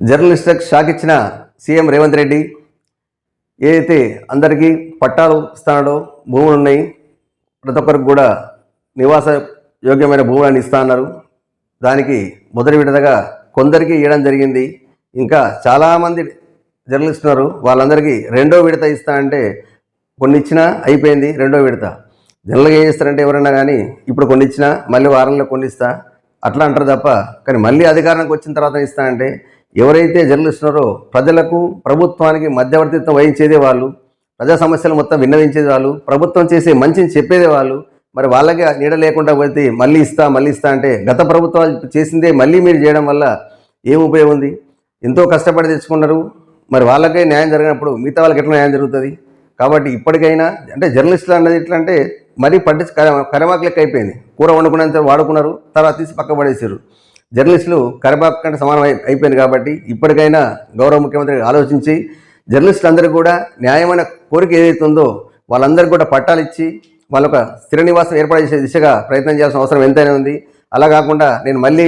జర్నలిస్టులకు షాక్ ఇచ్చిన సీఎం రేవంత్ రెడ్డి ఏదైతే అందరికీ పట్టాలు ఇస్తాడో భూములు ఉన్నాయి ప్రతి ఒక్కరికి కూడా నివాస యోగ్యమైన భూములను ఇస్తా అన్నారు. దానికి మొదటి విడతగా కొందరికి ఇవ్వడం జరిగింది. ఇంకా చాలామంది జర్నలిస్ట్ ఉన్నారు. వాళ్ళందరికీ రెండో విడత ఇస్తా అంటే కొన్ని ఇచ్చినా అయిపోయింది రెండో విడత. జనరల్గా ఏం చేస్తారంటే ఎవరైనా కానీ ఇప్పుడు కొన్ని ఇచ్చినా మళ్ళీ వారంలో కొన్ని ఇస్తా అట్లా అంటారు తప్ప కానీ మళ్ళీ అధికారానికి వచ్చిన తర్వాత ఇస్తానంటే ఎవరైతే జర్నలిస్ట్ ఉన్నారో ప్రజలకు ప్రభుత్వానికి మధ్యవర్తిత్వం వహించేదే వాళ్ళు ప్రజా సమస్యలు మొత్తం విన్నవించేది వాళ్ళు ప్రభుత్వం చేసే మంచిని చెప్పేదే వాళ్ళు మరి వాళ్ళకి నీడ లేకుండా పోతే మళ్ళీ ఇస్తా మళ్ళీ ఇస్తా అంటే గత ప్రభుత్వాలు చేసిందే మళ్ళీ మీరు చేయడం వల్ల ఏం ఉపయోగం ఉంది? ఎంతో కష్టపడి తెచ్చుకున్నారు మరి వాళ్ళకే న్యాయం జరిగినప్పుడు మిగతా వాళ్ళకి ఎట్లా న్యాయం జరుగుతుంది? కాబట్టి ఇప్పటికైనా అంటే జర్నలిస్టులు అన్నది ఎట్లా అంటే మరీ పట్టించి కరమాకు లెక్క అయిపోయింది. కూర వండుకున్నంత వాడుకున్నారు తర్వాత తీసి పక్క పడేసారు. జర్నలిస్టులు కరిబాకు కంటే సమానం అయి- అయిపోయింది కాబట్టి ఇప్పటికైనా గౌరవ ముఖ్యమంత్రి ఆలోచించి జర్నలిస్టులందరూ కూడా న్యాయమైన కోరిక ఏదైతే ఉందో వాళ్ళందరికీ కూడా పట్టాలు ఇచ్చి వాళ్ళొక స్థిర నివాసం ఏర్పాటు చేసే దిశగా ప్రయత్నం చేయాల్సిన అవసరం ఎంతైనా ఉంది. అలా కాకుండా నేను మళ్ళీ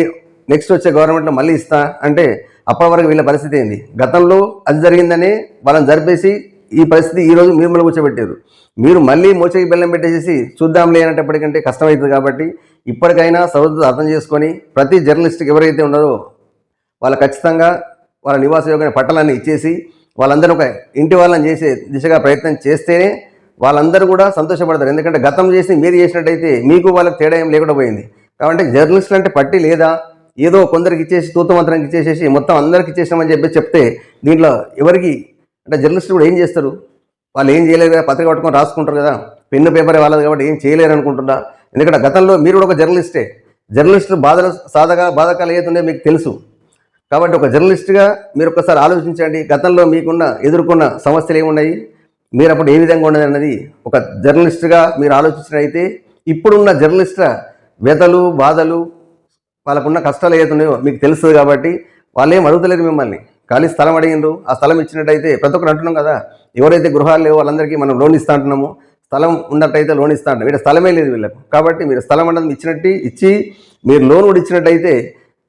నెక్స్ట్ వచ్చే గవర్నమెంట్లో మళ్ళీ ఇస్తా అంటే అప్పటి వరకు వీళ్ళ పరిస్థితి ఏంది? గతంలో అది జరిగిందని వాళ్ళని జరిపేసి ఈ పరిస్థితి ఈ రోజు మీరు మళ్ళీ కూర్చోబెట్టారు. మీరు మళ్ళీ మోచకి బెల్లం పెట్టేసి చూద్దాం అనేటప్పటికంటే కష్టమవుతుంది కాబట్టి ఇప్పటికైనా సౌద్ అర్థం చేసుకొని ప్రతి జర్నలిస్ట్కి ఎవరైతే ఉన్నారో వాళ్ళు ఖచ్చితంగా వాళ్ళ నివాస యోగమైన పట్టాలన్నీ ఇచ్చేసి వాళ్ళందరూ ఒక ఇంటి వాళ్ళని చేసే దిశగా ప్రయత్నం చేస్తేనే వాళ్ళందరూ కూడా సంతోషపడతారు. ఎందుకంటే గతం చేసి మీరు చేసినట్టయితే మీకు వాళ్ళకి తేడా ఏం లేకుండా పోయింది. కాబట్టి జర్నలిస్టులు అంటే పట్టి లేదా ఏదో కొందరికి ఇచ్చేసి తూతమంత్రానికి ఇచ్చేసేసి మొత్తం అందరికి ఇచ్చేసామని చెప్పి చెప్తే దీంట్లో ఎవరికి అంటే జర్నలిస్టులు కూడా ఏం చేస్తారు? వాళ్ళు ఏం చేయలేరు కదా పత్రిక పట్టుకొని రాసుకుంటారు కదా. పెన్ను పేపర్ వాళ్ళది కాబట్టి ఏం చేయలేరు అనుకుంటున్నా ఎందుకంటే గతంలో మీరు కూడా ఒక జర్నలిస్టే. జర్నలిస్టులు బాధలు సాధగా బాధకాలు ఏదైతే మీకు తెలుసు. కాబట్టి ఒక జర్నలిస్ట్గా మీరు ఒకసారి ఆలోచించండి. గతంలో మీకున్న ఎదుర్కొన్న సమస్యలు ఏమున్నాయి? మీరు అప్పుడు ఏ విధంగా ఉన్నది అన్నది ఒక జర్నలిస్ట్గా మీరు ఆలోచించినైతే ఇప్పుడున్న జర్నలిస్టుల వ్యతలు బాధలు వాళ్ళకున్న కష్టాలు ఏతున్నాయో మీకు తెలుస్తుంది కాబట్టి వాళ్ళు ఏం అడుగుతలేరు మిమ్మల్ని. ఖాళీ స్థలం అడిగిండ్రు ఆ స్థలం ఇచ్చినట్టయితే ప్రతి ఒక్కరు అంటున్నాం కదా. ఎవరైతే గృహాలు లేవో వాళ్ళందరికీ మనం లోన్ ఇస్తా అంటున్నాము. స్థలం ఉన్నట్టయితే లోన్ ఇస్తా వీడ వీళ్ళ స్థలమే లేదు వీళ్ళకు. కాబట్టి మీరు స్థలం అన్నది ఇచ్చినట్టు ఇచ్చి మీరు లోన్ కూడా ఇచ్చినట్టయితే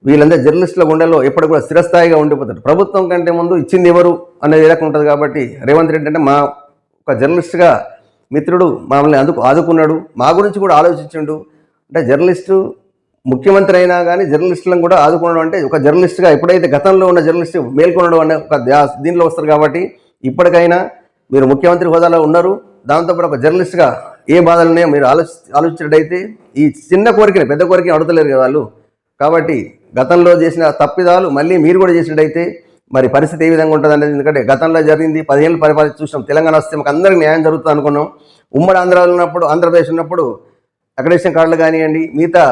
వీళ్ళందరూ జర్నలిస్టుల గుండెలో ఎప్పుడు కూడా స్థిరస్థాయిగా ఉండిపోతారు. ప్రభుత్వం కంటే ముందు ఇచ్చింది ఎవరు అనేది ఏ ఉంటుంది కాబట్టి రేవంత్ రెడ్డి అంటే మా ఒక జర్నలిస్ట్గా మిత్రుడు మమ్మల్ని అందుకు ఆదుకున్నాడు. మా గురించి కూడా ఆలోచించిండు. అంటే జర్నలిస్టు ముఖ్యమంత్రి అయినా కానీ జర్నలిస్టులను కూడా ఆదుకున్నాడు అంటే ఒక జర్నలిస్ట్గా ఎప్పుడైతే గతంలో ఉన్న జర్నలిస్ట్ మేల్కొనడం అనే ఒక దీనిలో వస్తారు కాబట్టి ఇప్పటికైనా మీరు ముఖ్యమంత్రి హోదాలో ఉన్నారు. దాంతోపాటు ఒక జర్నలిస్ట్గా ఏ బాధలు ఉన్నాయో మీరు ఆలోచి ఆలోచించినట్టయితే ఈ చిన్న కోరికని పెద్ద కోరికని అడుగుతలేరు కదా వాళ్ళు. కాబట్టి గతంలో చేసిన తప్పిదాలు మళ్ళీ మీరు కూడా చేసినట్టయితే మరి పరిస్థితి ఏ విధంగా ఉంటుంది అనేది ఎందుకంటే గతంలో జరిగింది పదిహేను పరిపాలన చూసినాం తెలంగాణ వస్తే మాకు అందరికీ న్యాయం జరుగుతుంది అనుకున్నాం. ఉమ్మడి ఆంధ్రాలో ఉన్నప్పుడు ఆంధ్రప్రదేశ్ ఉన్నప్పుడు అక్రెడిషన్ కార్డులు కానివ్వండి మిగతా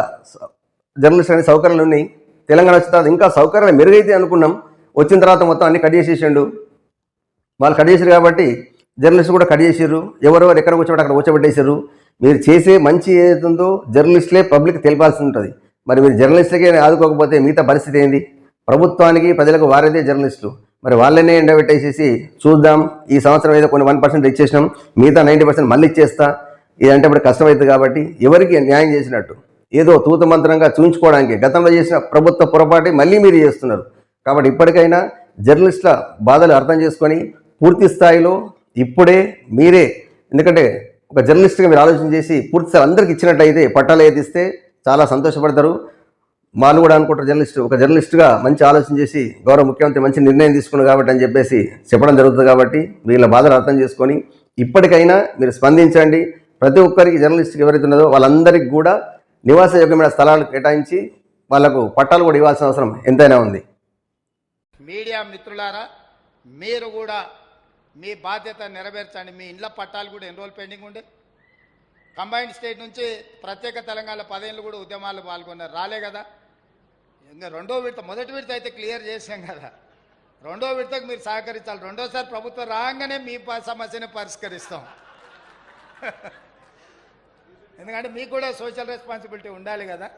జర్నలిస్ట్ అనే సౌకర్యాలు ఉన్నాయి. తెలంగాణ వచ్చిన తర్వాత ఇంకా సౌకర్యాలు మెరుగైతే అనుకున్నాం. వచ్చిన తర్వాత మొత్తం అన్ని కట్ చేసేసిండు. వాళ్ళు కట్ చేశారు కాబట్టి జర్నలిస్ట్ కూడా కట్ చేసారు ఎవరెవరు ఎక్కడ కూర్చోబెట్టి అక్కడ కూర్చోబెట్టేశారు మీరు చేసే మంచి ఏదైతుందో జర్నలిస్టులే పబ్లిక్ తెలిపాల్సి ఉంటుంది. మరి మీరు జర్నలిస్టులకే ఆదుకోకపోతే మిగతా పరిస్థితి ఏంది? ప్రభుత్వానికి ప్రజలకు వారేదే జర్నలిస్టులు. మరి వాళ్ళనే ఎండబెట్టేసేసి చూద్దాం. ఈ సంవత్సరం ఏదో కొన్ని వన్ పర్సెంట్ ఇచ్చేసినాం మిగతా నైంటీ పర్సెంట్ మళ్ళీ ఇచ్చేస్తా. ఇదంటే ఇప్పుడు కష్టమవుతుంది కాబట్టి ఎవరికి న్యాయం చేసినట్టు? ఏదో తూతమంత్రంగా చూయించుకోవడానికి గతంలో చేసిన ప్రభుత్వ పొరపాటు మళ్ళీ మీరు చేస్తున్నారు. కాబట్టి ఇప్పటికైనా జర్నలిస్టుల బాధలు అర్థం చేసుకొని పూర్తి స్థాయిలో ఇప్పుడే మీరే ఎందుకంటే ఒక జర్నలిస్ట్గా మీరు ఆలోచన చేసి పూర్తి అందరికి ఇచ్చినట్టయితే పట్టాలు ఏది ఇస్తే చాలా సంతోషపడతారు. వాళ్ళు కూడా అనుకుంటారు జర్నలిస్ట్ ఒక జర్నలిస్ట్గా మంచి ఆలోచన చేసి గౌరవ ముఖ్యమంత్రి మంచి నిర్ణయం తీసుకున్నారు కాబట్టి అని చెప్పేసి చెప్పడం జరుగుతుంది కాబట్టి వీళ్ళ బాధలు అర్థం చేసుకొని ఇప్పటికైనా మీరు స్పందించండి. ప్రతి ఒక్కరికి జర్నలిస్ట్కి ఎవరైతే ఉన్నదో వాళ్ళందరికీ కూడా నివాస యోగ్యమైన స్థలాలు కేటాయించి వాళ్ళకు పట్టాలు కూడా ఇవ్వాల్సిన అవసరం ఎంతైనా ఉంది. మీడియా మిత్రులారా మీరు కూడా మీ బాధ్యత నెరవేర్చండి. మీ ఇండ్ల పట్టాలు కూడా ఎన్ని రోజులు పెండింగ్ ఉండే? కంబైన్డ్ స్టేట్ నుంచి ప్రత్యేక తెలంగాణ పదేళ్ళు కూడా ఉద్యమాలు పాల్గొన్నారు. రాలే కదా? ఇంకా రెండో విడత మొదటి విడత అయితే క్లియర్ చేసాం కదా. రెండో విడతకు మీరు సహకరించాలి. రెండోసారి ప్రభుత్వం రాగానే మీ ప- సమస్యని పరిష్కరిస్తాం. ఎందుకంటే మీకు కూడా సోషల్ రెస్పాన్సిబిలిటీ ఉండాలి కదా.